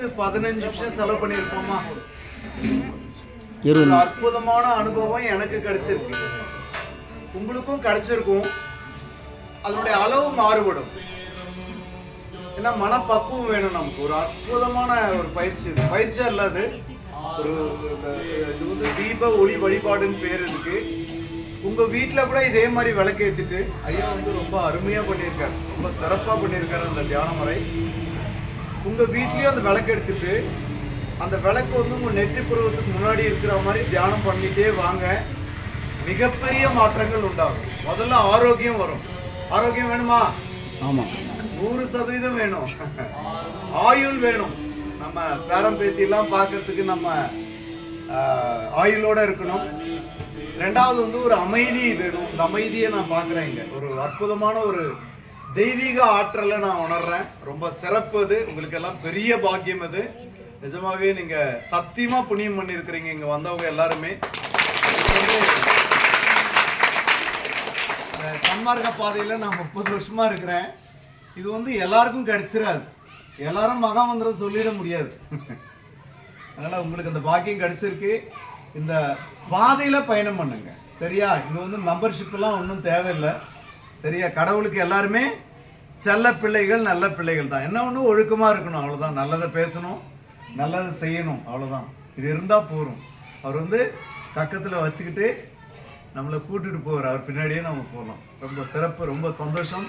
பத்து பதினஞ்சு நிமிஷம் செலவு பண்ணியிருப்போமா? ஒரு அற்புதமான அனுபவம் எனக்கு கிடைச்சிருக்கு. உங்களுக்கும் கிடைச்சிருக்கும். அதனுடைய அளவு மாறுபடும். ஏன்னா மனப்பக்குவம் வேணும் நமக்கு. ஒரு அற்புதமான ஒரு பயிற்சி இது. பயிற்சியா இல்லாது ஒரு இது வந்து தீப ஒளி வழிபாடுன்னு பேர் இருக்கு. உங்க வீட்ல கூட இதே மாதிரி விளக்கேத்திட்டு ஐயா வந்து ரொம்ப அருமையா பண்ணியிருக்காரு. ரொம்ப சிறப்பா பண்ணியிருக்காரு அந்த தியான முறை. உங்க வீட்லயும் அந்த விளக்கு எடுத்துட்டு அந்த விளக்கு வந்து உங்க நெற்றி புருவத்துக்கு முன்னாடி இருக்கிற மாதிரி தியானம் பண்ணிட்டே வாங்க. மிகப்பெரிய மாற்றங்கள் உண்டாகும். முதல்ல ஆரோக்கியம் வரும். ஆரோக்கியம் வேணுமா? ஆமாம் நூறு சதவீதம் வேணும். ஆயுள் வேணும். நம்ம பேரம் பேத்தி எல்லாம் பார்க்கறதுக்கு நம்ம ஆயுளோட இருக்கணும். ரெண்டாவது வந்து ஒரு அமைதி வேணும். இந்த அமைதியை நான் பார்க்குறேன் இங்க. ஒரு அற்புதமான ஒரு தெய்வீக ஆற்றலை நான் உணர்றேன். ரொம்ப சிறப்பு அது. உங்களுக்கு எல்லாம் பெரிய பாக்கியம் அது. நிஜமாவே நீங்க சத்தியமா புண்ணியம் பண்ணியிருக்கிறீங்க இங்க வந்தவங்க எல்லாருமே. சன்மார்க்க பாதையில நான் முப்பது வருஷமா இருக்கிறேன். இது வந்து எல்லாருக்கும் கிடைச்சிடாது எல்லாரும் மகாமந்திரம் சொல்லிட முடியாது. அதனால உங்களுக்கு அந்த பாக்கியம் கிடைச்சிருக்கு. இந்த பாதையில பயணம் பண்ணுங்க. சரியா? இங்க வந்து மெம்பர்ஷிப் எல்லாம் ஒன்றும் தேவையில்லை. சரியா? கடவுளுக்கு எல்லாருமே செல்ல பிள்ளைகள் நல்ல பிள்ளைகள் தான். என்ன ஒன்று ஒழுக்கமாக இருக்கணும். அவ்வளோதான் நல்லதை பேசணும். நல்லதை செய்யணும். அவ்வளோதான் இது இருந்தால் போதும். அவர் வந்து பக்கத்தில் வச்சுக்கிட்டு நம்மளை கூட்டிட்டு போவார். அவர் பின்னாடியே நம்ம போகலாம் ரொம்ப சிறப்பு ரொம்ப சந்தோஷம்.